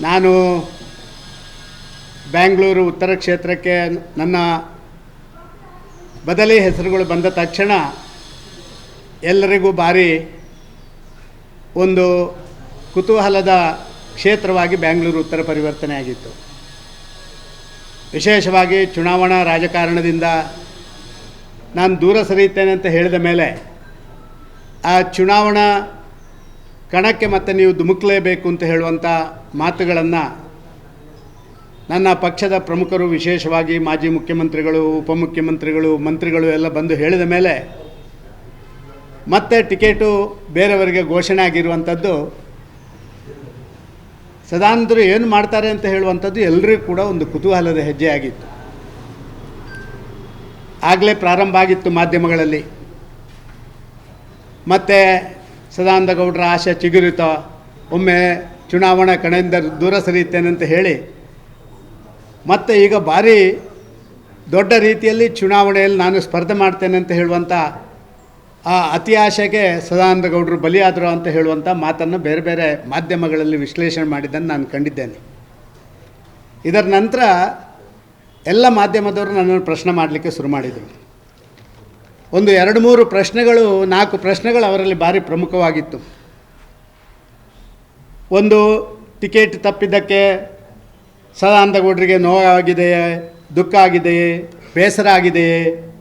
ನಾನು ಬ್ಯಾಂಗ್ಳೂರು ಉತ್ತರ ಕ್ಷೇತ್ರಕ್ಕೆ ನನ್ನ ಬದಲಿ ಹೆಸರುಗಳು ಬಂದ ತಕ್ಷಣ ಎಲ್ಲರಿಗೂ ಭಾರಿ ಒಂದು ಕುತೂಹಲದ ಕ್ಷೇತ್ರವಾಗಿ ಬ್ಯಾಂಗ್ಳೂರು ಉತ್ತರ ಪರಿವರ್ತನೆ ಆಗಿತ್ತು. ವಿಶೇಷವಾಗಿ ಚುನಾವಣಾ ರಾಜಕಾರಣದಿಂದ ನಾನು ದೂರ ಸರಿಯುತ್ತೇನೆ ಅಂತ ಹೇಳಿದ ಮೇಲೆ ಆ ಚುನಾವಣಾ ಕಣಕ್ಕೆ ಮತ್ತೆ ನೀವು ಧುಮುಕ್ಲೇಬೇಕು ಅಂತ ಹೇಳುವಂಥ ಮಾತುಗಳನ್ನು ನನ್ನ ಪಕ್ಷದ ಪ್ರಮುಖರು, ವಿಶೇಷವಾಗಿ ಮಾಜಿ ಮುಖ್ಯಮಂತ್ರಿಗಳು, ಉಪಮುಖ್ಯಮಂತ್ರಿಗಳು, ಮಂತ್ರಿಗಳು ಎಲ್ಲ ಬಂದು ಹೇಳಿದ ಮೇಲೆ ಮತ್ತೆ ಟಿಕೆಟು ಬೇರೆಯವರಿಗೆ ಘೋಷಣೆ ಆಗಿರುವಂಥದ್ದು, ಸದಾನಂದರು ಏನು ಮಾಡ್ತಾರೆ ಅಂತ ಹೇಳುವಂಥದ್ದು ಎಲ್ಲರಿಗೂ ಕೂಡ ಒಂದು ಕುತೂಹಲದ ಹೆಜ್ಜೆ ಆಗಿತ್ತು ಆಗಲೇ ಪ್ರಾರಂಭ ಆಗಿತ್ತು ಮಾಧ್ಯಮಗಳಲ್ಲಿ. ಮತ್ತು ಸದಾನಂದ ಗೌಡರ ಆಶೆ ಚಿಗುರಿತೋ, ಒಮ್ಮೆ ಚುನಾವಣಾ ಕಣದಿಂದ ದೂರ ಸರಿಯುತ್ತೇನೆ ಅಂತ ಹೇಳಿ, ಮತ್ತು ಈಗ ಭಾರಿ ದೊಡ್ಡ ರೀತಿಯಲ್ಲಿ ಚುನಾವಣೆಯಲ್ಲಿ ನಾನು ಸ್ಪರ್ಧೆ ಮಾಡ್ತೇನೆ ಅಂತ ಹೇಳುವಂಥ ಆ ಅತಿ ಆಶೆಗೆ ಸದಾನಂದ ಗೌಡರು ಬಲಿಯಾದರು ಅಂತ ಹೇಳುವಂಥ ಮಾತನ್ನು ಬೇರೆ ಬೇರೆ ಮಾಧ್ಯಮಗಳಲ್ಲಿ ವಿಶ್ಲೇಷಣೆ ಮಾಡಿದ್ದನ್ನು ನಾನು ಕಂಡಿದ್ದೇನೆ. ಇದರ ನಂತರ ಎಲ್ಲ ಮಾಧ್ಯಮದವರು ನನ್ನನ್ನು ಪ್ರಶ್ನೆ ಮಾಡಲಿಕ್ಕೆ ಶುರು ಮಾಡಿದರು. ಒಂದು ಎರಡು ಮೂರು ಪ್ರಶ್ನೆಗಳು, ನಾಲ್ಕು ಪ್ರಶ್ನೆಗಳು ಅವರಲ್ಲಿ ಭಾರಿ ಪ್ರಮುಖವಾಗಿತ್ತು. ಒಂದು, ಟಿಕೆಟ್ ತಪ್ಪಿದ್ದಕ್ಕೆ ಸದಾನಂದಗೌಡರಿಗೆ ನೋವಾಗಿದೆಯೇ ದುಃಖ ಆಗಿದೆಯೇ, ಬೇಸರ ಆಗಿದೆಯೇ?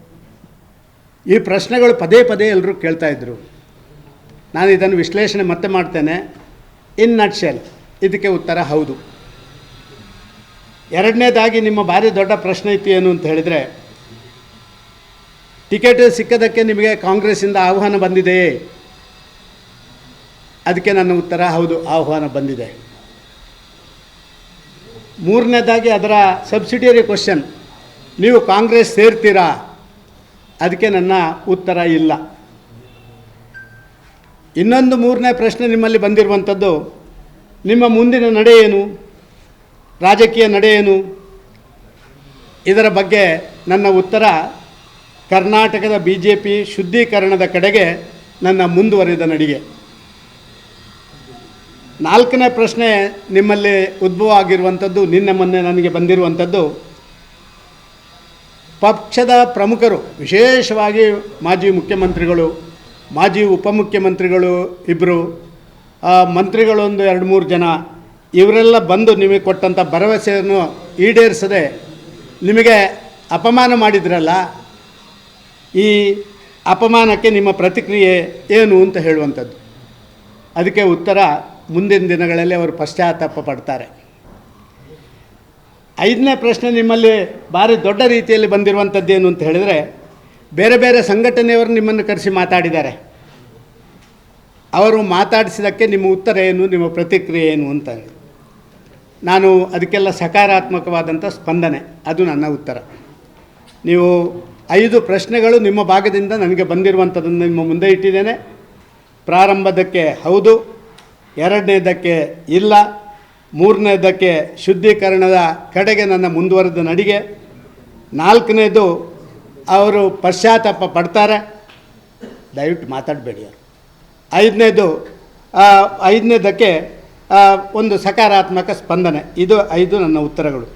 ಈ ಪ್ರಶ್ನೆಗಳು ಪದೇ ಪದೇ ಎಲ್ಲರೂ ಕೇಳ್ತಾ ಇದ್ದರು ನಾನು ಇದನ್ನು ವಿಶ್ಲೇಷಣೆ ಮತ್ತೆ ಮಾಡ್ತೇನೆ. ಇನ್ ನಟ್ ಶೆಲ್ ಇದಕ್ಕೆ ಉತ್ತರ ಹೌದು. ಎರಡನೇದಾಗಿ ನಿಮ್ಮ ಭಾರಿ ದೊಡ್ಡ ಪ್ರಶ್ನೆ ಇತ್ತು ಏನು ಅಂತ ಹೇಳಿದರೆ ಟಿಕೆಟ್ ಸಿಕ್ಕದಕ್ಕೆ ನಿಮಗೆ ಕಾಂಗ್ರೆಸ್ಸಿಂದ ಆಹ್ವಾನ ಬಂದಿದೆಯೇ ಅದಕ್ಕೆ ನನ್ನ ಉತ್ತರ, ಹೌದು, ಆಹ್ವಾನ ಬಂದಿದೆ. ಮೂರನೇದಾಗಿ ಅದರ ಸಬ್ಸಿಡಿಯರಿ ಕ್ವಶನ್ ನೀವು ಕಾಂಗ್ರೆಸ್ ಸೇರ್ತೀರಾ? ಅದಕ್ಕೆ ನನ್ನ ಉತ್ತರ ಇಲ್ಲ. ಇನ್ನೊಂದು ಮೂರನೇ ಪ್ರಶ್ನೆ ನಿಮ್ಮಲ್ಲಿ ಬಂದಿರುವಂಥದ್ದು, ನಿಮ್ಮ ಮುಂದಿನ ನಡೆ ಏನು? ರಾಜಕೀಯ ನಡೆ ಏನು? ಇದರ ಬಗ್ಗೆ ನನ್ನ ಉತ್ತರ ಕರ್ನಾಟಕದ ಬಿ ಜೆ ಪಿ ಶುದ್ಧೀಕರಣದ ಕಡೆಗೆ ನನ್ನ ಮುಂದುವರಿದ ನಡಿಗೆ. ನಾಲ್ಕನೇ ಪ್ರಶ್ನೆ ನಿಮ್ಮಲ್ಲಿ ಉದ್ಭವ ಆಗಿರುವಂಥದ್ದು, ನಿನ್ನೆ ಮೊನ್ನೆ ನನಗೆ ಬಂದಿರುವಂಥದ್ದು. ಪಕ್ಷದ ಪ್ರಮುಖರು, ವಿಶೇಷವಾಗಿ ಮಾಜಿ ಮುಖ್ಯಮಂತ್ರಿಗಳು, ಮಾಜಿ ಉಪಮುಖ್ಯಮಂತ್ರಿಗಳು ಇಬ್ಬರು ಮಂತ್ರಿಗಳೊಂದು ಎರಡು ಮೂರು ಜನ, ಇವರೆಲ್ಲ ಬಂದು ನಿಮಗೆ ಕೊಟ್ಟಂಥ ಭರವಸೆಯನ್ನು ಈಡೇರಿಸದೆ ನಿಮಗೆ ಅಪಮಾನ ಮಾಡಿದ್ರಲ್ಲ ಈ ಅಪಮಾನಕ್ಕೆ ನಿಮ್ಮ ಪ್ರತಿಕ್ರಿಯೆ ಏನು ಅಂತ ಹೇಳುವಂಥದ್ದು. ಅದಕ್ಕೆ ಉತ್ತರ ಮುಂದಿನ ದಿನಗಳಲ್ಲಿ ಅವರು ಪಶ್ಚಾತ್ತಾಪ ಪಡ್ತಾರೆ. ಐದನೇ ಪ್ರಶ್ನೆ ನಿಮ್ಮಲ್ಲಿ ಭಾರಿ ದೊಡ್ಡ ರೀತಿಯಲ್ಲಿ ಬಂದಿರುವಂಥದ್ದು ಏನು ಅಂತ ಹೇಳಿದರೆ, ಬೇರೆ ಬೇರೆ ಸಂಘಟನೆಯವರು ನಿಮ್ಮನ್ನು ಕರೆಸಿ ಮಾತಾಡಿದ್ದಾರೆ. ಅವರು ಮಾತಾಡಿಸಿದ್ದಕ್ಕೆ ನಿಮ್ಮ ಉತ್ತರ ಏನು, ನಿಮ್ಮ ಪ್ರತಿಕ್ರಿಯೆ ಏನು ಅಂತ ನಾನು ಅದಕ್ಕೆಲ್ಲ ಸಕಾರಾತ್ಮಕವಾದಂಥ ಸ್ಪಂದನೆ, ಅದು ನನ್ನ ಉತ್ತರ. ನೀವು ಐದು ಪ್ರಶ್ನೆಗಳು ನಿಮ್ಮ ಭಾಗದಿಂದ ನನಗೆ ಬಂದಿರುವಂಥದ್ದನ್ನು ನಿಮ್ಮ ಮುಂದೆ ಇಟ್ಟಿದ್ದೇನೆ. ಪ್ರಾರಂಭದಕ್ಕೆ ಹೌದು, ಎರಡನೇದಕ್ಕೆ ಇಲ್ಲ, ಮೂರನೇದಕ್ಕೆ ಶುದ್ಧೀಕರಣದ ಕಡೆಗೆ ನನ್ನ ಮುಂದುವರೆದ ನಡಿಗೆ. ನಾಲ್ಕನೇದು ಅವರು ಪಶ್ಚಾತ್ತಾಪ ಪಡ್ತಾರೆ. ದಯವಿಟ್ಟು ಮಾತಾಡಬೇಡಿ ಅವರು ಐದನೇದು ಐದನೇದಕ್ಕೆ ಒಂದು ಸಕಾರಾತ್ಮಕ ಸ್ಪಂದನೆ. ಇದು ಐದು ನನ್ನ ಉತ್ತರಗಳು.